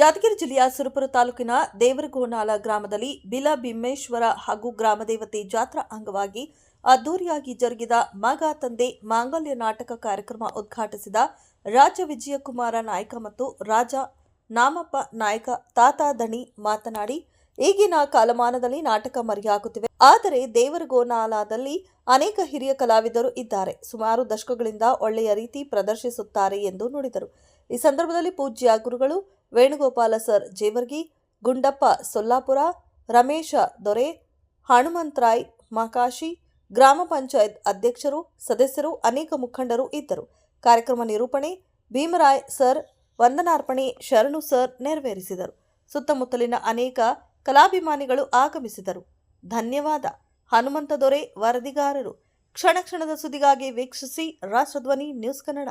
ಹಾವೇರಿ ಜಿಲ್ಲೆಯ ಸುರಪುರ ತಾಲೂಕಿನ ದೇವರಗೋನಾಲ ಗ್ರಾಮದಲ್ಲಿ ಬಿಲ ಬಿಮ್ಮೇಶ್ವರ ಹಾಗೂ ಗ್ರಾಮದೇವತೆ ಜಾತ್ರಾ ಅಂಗವಾಗಿ ಅದ್ದೂರಿಯಾಗಿ ಜರುಗಿದ ಮಗ ತಂದೆ ಮಾಂಗಲ್ಯ ನಾಟಕ ಕಾರ್ಯಕ್ರಮ ಉದ್ಘಾಟಿಸಿದ ರಾಜ ವಿಜಯಕುಮಾರ ನಾಯ್ಕ ಮತ್ತು ರಾಜ ನಾಮಪ್ಪ ನಾಯ್ಕ ತಾತ ದಣಿ ಮಾತನಾಡಿ, ಈಗಿನ ಕಾಲಮಾನದಲ್ಲಿ ನಾಟಕ ಮರೆಯಾಗುತ್ತಿವೆ. ಆದರೆ ದೇವರಗೋನಾಲದಲ್ಲಿ ಅನೇಕ ಹಿರಿಯ ಕಲಾವಿದರು ಇದ್ದಾರೆ. ಸುಮಾರು ದಶಕಗಳಿಂದ ಒಳ್ಳೆಯ ರೀತಿ ಪ್ರದರ್ಶಿಸುತ್ತಾರೆ ಎಂದು ನುಡಿದರು. ಈ ಸಂದರ್ಭದಲ್ಲಿ ಪೂಜ್ಯ ಗುರುಗಳು ವೇಣುಗೋಪಾಲ ಸರ್ ಜೇವರ್ಗಿ, ಗುಂಡಪ್ಪ ಸೊಲ್ಲಾಪುರ, ರಮೇಶ ದೊರೆ, ಹನುಮಂತರಾಯ್ ಮಾಕಾಶಿ, ಗ್ರಾಮ ಪಂಚಾಯತ್ ಅಧ್ಯಕ್ಷರು, ಸದಸ್ಯರು, ಅನೇಕ ಮುಖಂಡರು ಇದ್ದರು. ಕಾರ್ಯಕ್ರಮ ನಿರೂಪಣೆ ಭೀಮರಾಯ್ ಸರ್, ವಂದನಾರ್ಪಣೆ ಶರಣು ಸರ್ ನೆರವೇರಿಸಿದರು. ಸುತ್ತಮುತ್ತಲಿನ ಅನೇಕ ಕಲಾಭಿಮಾನಿಗಳು ಆಗಮಿಸಿದರು. ಧನ್ಯವಾದ. ಹನುಮಂತ ದೊರೆ ವರದಿಗಾರರು. ಕ್ಷಣ ಕ್ಷಣದ ಸುದ್ದಿಗಾಗಿ ವೀಕ್ಷಿಸಿ ರಾಷ್ಟ್ರಧ್ವನಿ ನ್ಯೂಸ್ ಕನ್ನಡ.